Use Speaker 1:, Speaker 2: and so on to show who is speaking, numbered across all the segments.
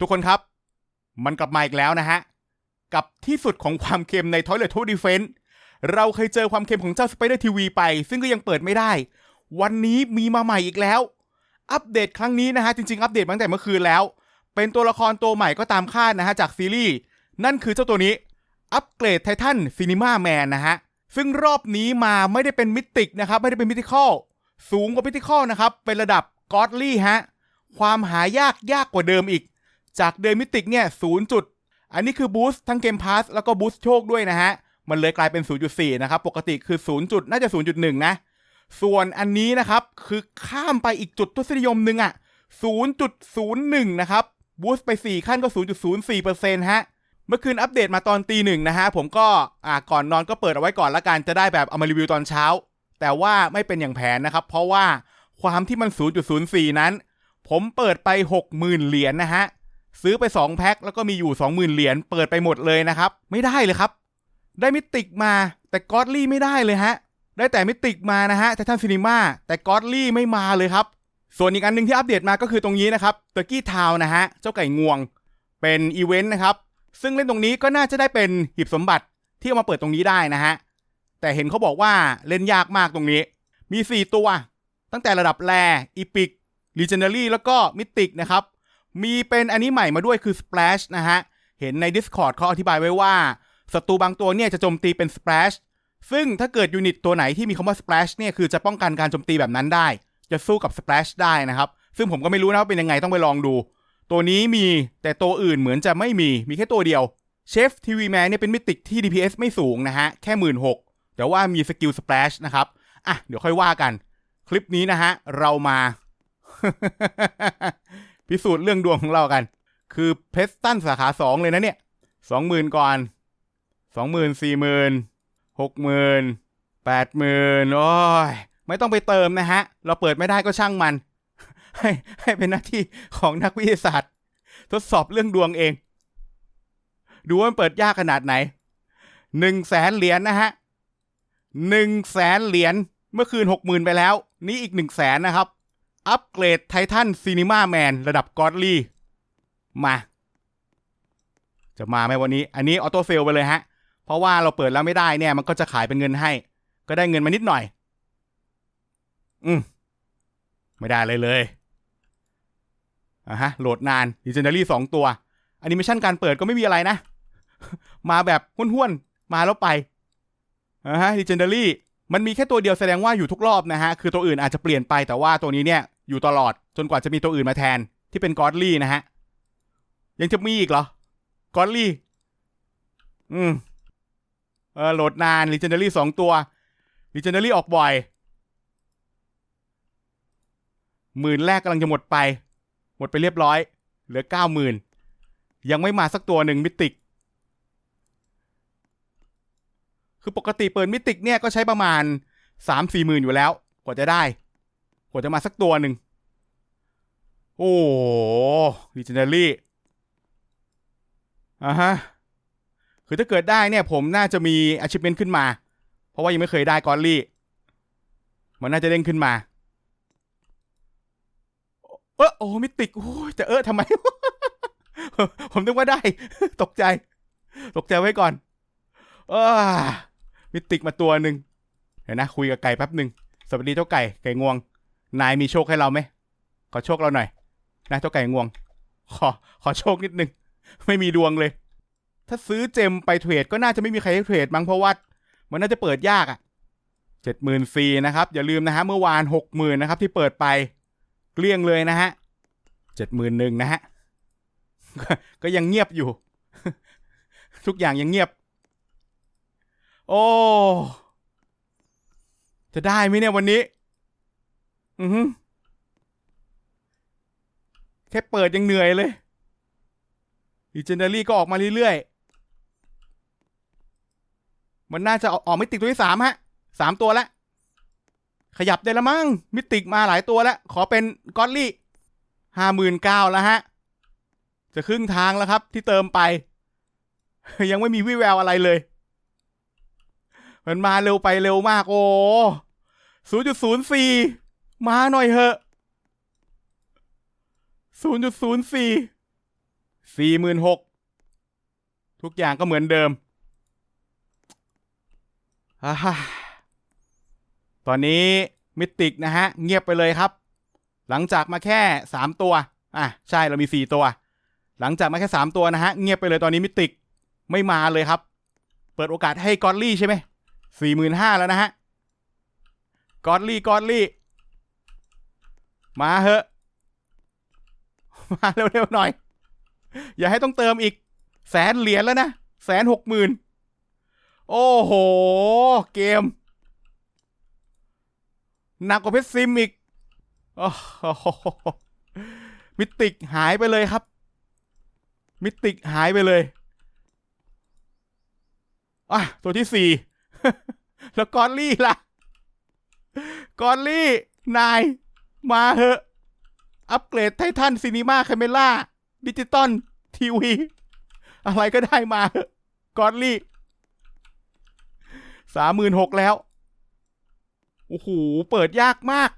Speaker 1: ทุกคนครับ มันกลับมาอีกแล้วนะฮะ กับที่สุดของความเค็มใน Toilet to Defense เราเคยเจอความเค็มของเจ้า Spider TV ไป ซึ่งก็ยังเปิดไม่ได้ วันนี้มีมาใหม่อีกแล้ว อัปเดตครั้งนี้นะฮะ จริงๆ อัปเดตตั้งแต่เมื่อคืนแล้ว เป็นตัวละครตัวใหม่ก็ตามคาดนะฮะ จากซีรีส์นั่นคือเจ้าตัวนี้ อัปเกรดไททันซีนิมาแมนนะฮะ ซึ่งรอบนี้มาไม่ได้เป็นมิติกนะครับไม่ได้เป็นมิติคอลสูงกว่ามิติคอลนะครับเป็นระดับกอดลี่ฮะความหายากยากกว่าเดิมอีก จากเดิมมิติกเนี่ยศูนย์จุด อันนี้คือบูสต์ทั้งเกมพาสแล้วก็บูสต์โชคด้วยนะฮะ มันเลยกลายเป็น 0.4 นะครับ ปกติคือ 0 จุดน่าจะ 0.1 นะ ส่วนอันนี้นะครับ คือข้ามไปอีกจุดทศนิยมหนึ่งอะ0.01 นะครับบูสต์ไป 4 ขั้นก็ 0.04%ฮะเมื่อคืนอัปเดตมาตอนตีหนึ่งนะฮะ ผมก็อ่าก่อนนอนก็เปิดเอาไว้ก่อนละกันจะได้แบบเอามารีวิวตอนเช้า แต่ว่าไม่เป็นอย่างแผนนะครับ เพราะว่าความที่มัน 0.04 นั้น ผมเปิดไป 60,000 เหรียญนะฮะ ซื้อไป 2 แพ็คแล้วก็มีอยู่ 20,000 เหรียญเปิดไปหมดเลยนะครับ ไม่ได้เลยครับ ได้มิติกมาแต่กอดลี่ไม่ได้เลยฮะ ได้แต่มิติกมานะฮะไททันซีนีมาแต่กอดลี่ไม่มาเลยครับ ส่วนอีกอันหนึ่งที่อัปเดตมาก็คือตรงนี้นะครับเตอร์กี้ทาวนะฮะเจ้าไก่งวงเป็นอีเวนต์นะครับซึ่งเล่นตรงนี้ก็น่าจะได้เป็นหีบสมบัติที่เอามาเปิดตรงนี้ได้นะฮะแต่เห็นเขาบอกว่าเล่นยากมากตรงนี้ มี 4 ตัว ตั้งแต่ระดับแรอีพิกลีเจนเดอรี่แล้วก็มิติกนะครับ มีเป็นอันนี้ใหม่มาด้วยคือ Splash นะฮะ เห็นใน Discord เขาอธิบายไว้ว่าศัตรูบางตัวเนี่ยจะโจมตีเป็น Splash ซึ่งถ้าเกิดยูนิตตัวไหนที่มีคำว่า Splash เนี่ยคือจะป้องกันการโจมตีแบบนั้นได้ จะสู้กับ Splash ได้นะครับ ซึ่งผมก็ไม่รู้นะว่าเป็นยังไงต้องไปลองดู ตัวนี้มีแต่ตัวอื่นเหมือนจะไม่มีมีแค่ตัวเดียวเชฟทีวีแมนเนี่ยเป็นมิติที่ DPS ไม่สูงนะฮะ แค่หมื่นหกแต่ว่ามีสกิล Splash นะครับอะเดี๋ยวค่อยว่ากัน คลิปนี้นะฮะ เรามา พิสูจน์เรื่องดวงของเรากัน คือเพสตันสาขาสองเลยนะเนี่ยสองหมื่นก่อนสองหมื่นสี่หมื่นหกหมื่นแปดหมื่นโอ้ยไม่ต้องไปเติมนะฮะ เราเปิดไม่ได้ก็ช่างมัน ให้ให้เป็นหน้าที่ของนักวิทยาศาสตร์ ทดสอบเรื่องดวงเอง ดูว่ามันเปิดยากขนาดไหนหนึ่งแสนเหรียญนะฮะหนึ่งแสนเหรียญเมื่อคืนหกหมื่นไปแล้ว นี่อีกหนึ่งแสนนะครับ อัปเกรดไททันซีนิมาแมนระดับกอดลี่ มา จะมาไหมวันนี้ อันนี้ออโต้เฟลไปเลยฮะ เพราะว่าเราเปิดแล้วไม่ได้เนี่ย มันก็จะขายเป็นเงินให้ ก็ได้เงินมานิดหน่อย อืม ไม่ได้เลยเลยอะฮะ โหลดนาน Legendary สองตัวอนิเมชันการเปิดก็ไม่มีอะไรนะ มาแบบห้วนๆ มาแล้วไปอะฮะ Legendary มันมีแค่ตัวเดียวแสดงว่าอยู่ทุกรอบนะฮะ คือตัวอื่นอาจจะเปลี่ยนไปแต่ว่าตัวนี้เนี่ย อยู่ตลอดจนกว่าจะมีตัวอื่นมาแทนที่เป็นกอดลี่นะฮะ ยังจะมีอีกเหรอกอดลี่ อืม เออโหลดนาน Legendary สองตัว Legendary ออกบ่อย หมื่นแรกกำลังจะหมดไป หมดไปเรียบร้อย เหลือเก้าหมื่นยังไม่มาสักตัวหนึ่งมิติก คือปกติเปิดมิติกเนี่ยก็ใช้ประมาณสามสี่หมื่นอยู่แล้ว กว่าจะได้ กว่าจะมาสักตัวหนึ่ง โอ้โหดิจิทัลลี่อะฮะ คือถ้าเกิดได้เนี่ยผมน่าจะมี achievement ขึ้นมา เพราะว่ายังไม่เคยได้กอลลี่ มันน่าจะเด้งขึ้นมา เออโอ้มิติกโอ้ยจะเออทำไม ผมนึกว่าได้ ตกใจ ตกใจไว้ก่อน เออมิติกมาตัวหนึ่งเดี๋ยวนะ คุยกับไก่แป๊บหนึ่งสวัสดีเจ้าไก่ ไก่งวง นายมีโชคให้เราไหมขอโชคเราหน่อยนะเจ้าไก่งวง ขอขอโชคนิดนึง ไม่มีดวงเลย ถ้าซื้อเจมไปเทรดก็น่าจะไม่มีใครให้เทรดมั้งเพราะว่ามันน่าจะเปิดยากอะ่ะเจ็ดหมื่นฟรีนะครับ อย่าลืมนะฮะเมื่อวานหกหมื่นนะครับ ที่เปิดไปเกลี้ยงเลยนะฮะเจ็ดหมื่นหนึ่งนะฮะก็ยังเงียบอยู่ ทุกอย่างยังเงียบ โอ้ จะได้ไหมเนี่ยวันนี้ อือฮึแค่เปิดยังเหนื่อยเลย d ีเจนเดอรี่ก็ออกมาเรื่อยๆ มันน่าจะออกมิติตัวที่สามฮะสามตัวแล้วขยับได้ละมั้งมิติกมาหลายตัวแล้ว ขอเป็นกอตลี่ห้าหมื่นเก้าแล้วฮะ จะครึ่งทางแล้วครับ ที่เติมไป ยังไม่มีวิแววอะไรเลย มันมาเร็วไปเร็วมากโอ้ศูนย์จุดศูนย์สี่ มาหน่อยเหอะศูนย์จุดศูนย์สี่สี่หมื่นหกทุกอย่างก็เหมือนเดิมอ่าฮ่าตอนนี้มิติกนะฮะ เงียบไปเลยครับ หลังจากมาแค่สามตัว อะ ใช่เรามีสี่ตัว หลังจากมาแค่สามตัวนะฮะ เงียบไปเลยตอนนี้มิติกไม่มาเลยครับ เปิดโอกาสให้กอดลี่ใช่ไหมสี่หมื่นห้าแล้วนะฮะกอดลี่กอดลี่ มาเหอะ มาเร็วๆหน่อย อย่าให้ต้องเติมอีก แสนเหรียญแล้วนะ แสนหกหมื่นโอ้โห เกม หนักกว่าเพชรซิมอีกโอ้โหมิติกหายไปเลยครับ มิติกหายไปเลยอะตัวที่สี่แล้วกอลลี่ล่ะ กอลลี่ นาย มาเหอะ อัปเกรดไททันซีนีมาคาเมล่าดิจิตอลทีวี อะไรก็ได้มาเหอะกอลลี่สามหมื่นหกแล้ว โอ้โห เปิดยากมาก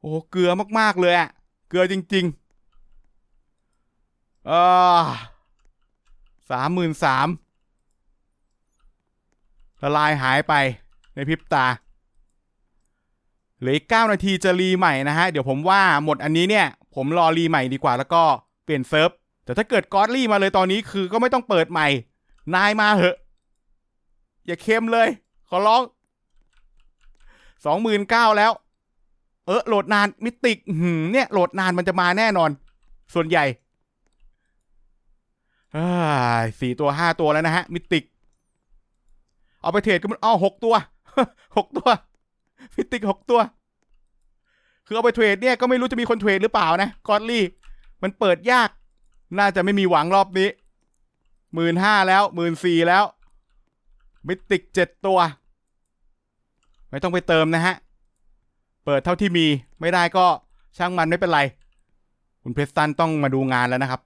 Speaker 1: โอ้เกลือมาก ๆ เลยอะเกลือจริงๆอ่าสามหมื่นสามละลายหายไปในพริบตา เหลืออีกเก้านาทีจะรีใหม่นะฮะ เดี๋ยวผมว่าหมดอันนี้เนี่ย ผมรอรีใหม่ดีกว่าแล้วก็เปลี่ยนเซิร์ฟ แต่ถ้าเกิดกอดลี่มาเลยตอนนี้คือก็ไม่ต้องเปิดใหม่ นายมาเหอะ อย่าเค็มเลย ขอร้องสองหมื่นเก้าแล้ว เออโหลดนานมิติกหืมเนี่ยโหลดนานมันจะมาแน่นอน ส่วนใหญ่าสี่ตัวห้าตัวแล้วนะฮะ มิติก เอาไปเทรดก็มันอ้อหกตัวหกตัว มิติกหกตัว คือเอาไปเทรดเนี่ยก็ไม่รู้จะมีคนเทรดหรือเปล่านะกอดลี่ มันเปิดยาก น่าจะไม่มีหวังรอบนี้หมื่นห้าแล้วหมื่นสี่แล้วมิติกเจ็ดตัว ไม่ต้องไปเติมนะฮะ เปิดเท่าที่มีไม่ได้ก็ช่างมันไม่เป็นไร คุณเพสตันต้องมาดูงานแล้วนะครับ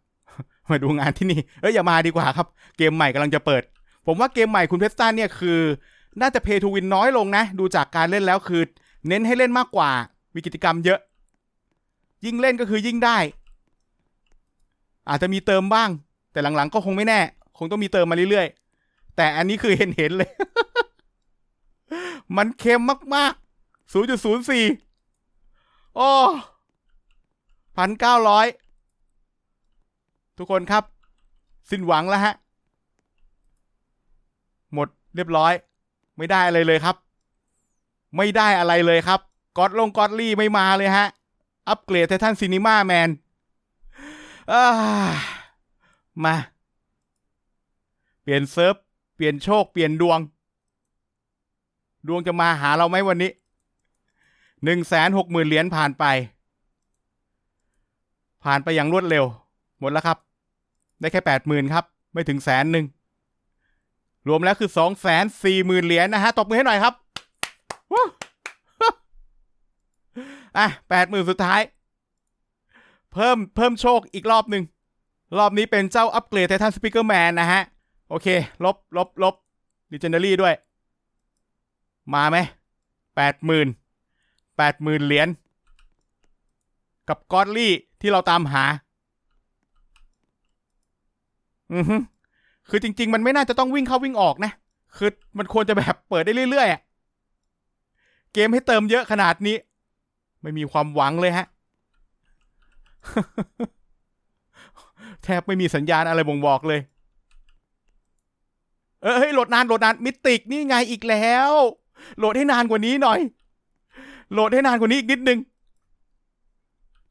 Speaker 1: มาดูงานที่นี่ เอ้ยอย่ามาดีกว่าครับ เกมใหม่กำลังจะเปิด ผมว่าเกมใหม่คุณเพสตันเนี่ยคือ น่าจะเพย์ทูวินน้อยลงนะ ดูจากการเล่นแล้วคือ เน้นให้เล่นมากกว่า มีกิจกรรมเยอะ ยิ่งเล่นก็คือยิ่งได้ อาจจะมีเติมบ้าง แต่หลังๆก็คงไม่แน่ คงต้องมีเติมมาเรื่อยๆ แต่อันนี้คือเห็นเห็นๆเลย มันเค็มมากๆ 0.04 โอ้พันเก้าร้อยทุกคนครับ สิ้นหวังแล้วฮะ หมดเรียบร้อย ไม่ได้อะไรเลยครับ ไม่ได้อะไรเลยครับกอดลงกอดลี่ไม่มาเลยฮะ อัปเกรดไททันซีนีมาแมนมา เปลี่ยนเซิร์ฟ เปลี่ยนโชค เปลี่ยนดวง ดวงจะมาหาเราไหมวันนี้หนึ่งแสนหกหมื่นเหรียญผ่านไป ผ่านไปอย่างรวดเร็ว หมดแล้วครับ ได้แค่แปดหมื่นครับ ไม่ถึงแสนหนึ่ง รวมแล้วคือสองแสนสี่หมื่นเหรียญนะฮะ ตบมือให้หน่อยครับอะแปดหมื่นสุดท้าย เพิ่มเพิ่มโชคอีกรอบหนึ่ง รอบนี้เป็นเจ้าอัปเกรดไททันสปีกเกอร์แมนนะฮะ โอเค ลบลบลบดิเจนเดอรี่ด้วย มาไหมแปดหมื่นแปดหมื่นเหรียญกับกอดลี่ที่เราตามหา อือฮึ คือจริง ๆ มันไม่น่าจะต้องวิ่งเข้าวิ่งออกนะ คือมันควรจะแบบเปิดได้เรื่อยๆอะเกมให้เติมเยอะขนาดนี้ ไม่มีความหวังเลยฮะ แทบไม่มีสัญญาณอะไรบ่งบอกเลย เออเฮ้ยโหลดนานโหลดนานมิติกนี่ไงอีกแล้ว โหลดให้นานกว่านี้หน่อย โหลดให้นานกว่านี้อีกนิดนึง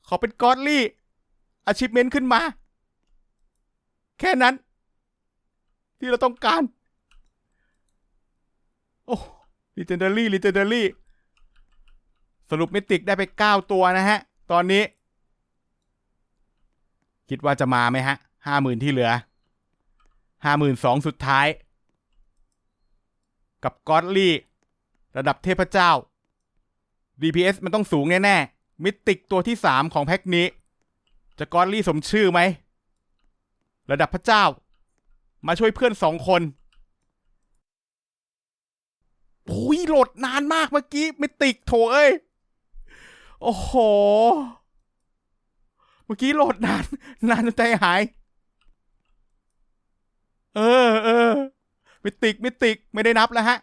Speaker 1: ขอเป็นกอดลี่อาชิพเมนต์ขึ้นมา แค่นั้น ที่เราต้องการ โอ้ลิเจนเดอรี่ลิเจนเดอรี่ สรุปมิติกได้ไปเก้าตัวนะฮะ ตอนนี้ คิดว่าจะมาไหมฮะห้าหมื่นที่เหลือห้าหมื่นสองสุดท้าย กับกอดลี่ ระดับเทพเจ้า DPS มันต้องสูงแน่ๆ มิติกตัวที่สามของแพ็คนี้ จะกอดลี่สมชื่อไหม ระดับพระเจ้า มาช่วยเพื่อนสองคนโอ้ยโหลดนานมากเมื่อกี้ไมิติกโถเอ้ย โอ้โห เมื่อกี้โหลดนาน นานจนใจหาย เออเออไมิติกมิติกไม่ได้นับแล้วฮะ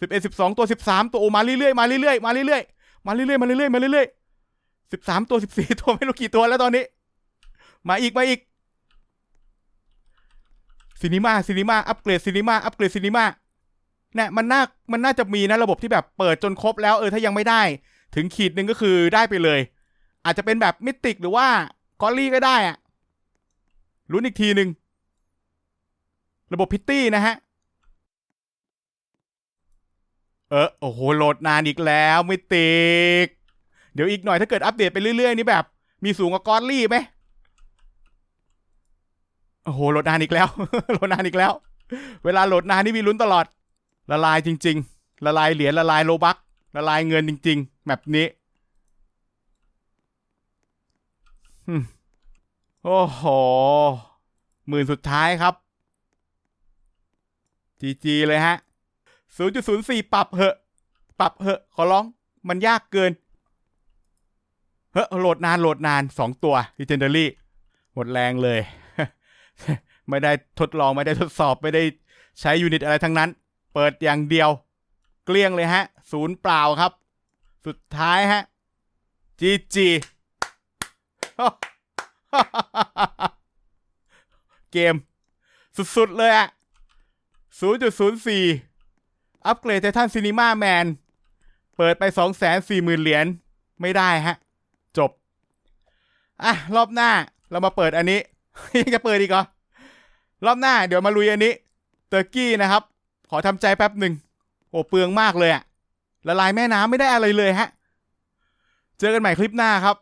Speaker 1: สิบเอ็ดสิบสองตัวสิบสามตัวโอมาเรื่อยๆมาเรื่อยๆมาเรื่อยๆมาเรื่อยๆมาเรื่อยๆมาเรื่อยๆสิบสามตัวสิบสี่ตัวไม่รู้กี่ตัวแล้วตอนนี้ มาอีกมาอีก ซีนิมาซีนิมาอัปเกรดซีนิมาอัปเกรดซีนิมาเนี่ยมันน่ามันน่าจะมีนะระบบที่แบบเปิดจนครบแล้วเออถ้ายังไม่ได้ ถึงขีดหนึ่งก็คือได้ไปเลย อาจจะเป็นแบบมิติกหรือว่ากอลลี่ก็ได้อะลุ้นอีกทีหนึ่งระบบพิตตี้นะฮะ เออโอ้โหโหลดนานอีกแล้วมิติก เดี๋ยวอีกหน่อยถ้าเกิดอัปเดตไปเรื่อยๆ นี่แบบ มีสูงกว่ากอลลี่ไหม โอ้โหโหลดนานอีกแล้วโหลดนานอีกแล้ว เวลาโหลดนานนี่มีลุ้นตลอด ละลายจริง ๆ ละลายเหรียญละลายโลบักละลายเงินจริง ๆ แบบนี้โอ้โหหมื่นสุดท้ายครับจีจีเลยฮะ 0.04 ปรับเหอะปรับเหอะ ขอร้องมันยากเกิน เฮ้โหลดนานโหลดนานสองตัว Legendary หมดแรงเลย ไม่ได้ทดลองไม่ได้ทดสอบไม่ได้ใช้ยูนิตอะไรทั้งนั้น เปิดอย่างเดียว เกลี้ยงเลยฮะ ศูนย์เปล่าครับ สุดท้ายฮะจีจีเกม สุดๆเลยอะ0.04 อัปเกรดไททันซีนีมาแมน เปิดไป 240,000 เหรียญ ไม่ได้ฮะ จบ อะ รอบหน้าเรามาเปิดอันนี้ ยังจะเปิดอีกเหรอรอบหน้าเดี๋ยวมาลุยอันนี้เตอร์กี้นะครับ ขอทำใจแป๊บหนึ่งโอ้เปลืองมากเลยอะละลายแม่น้ำไม่ได้อะไรเลยฮะ เจอกันใหม่คลิปหน้าครับ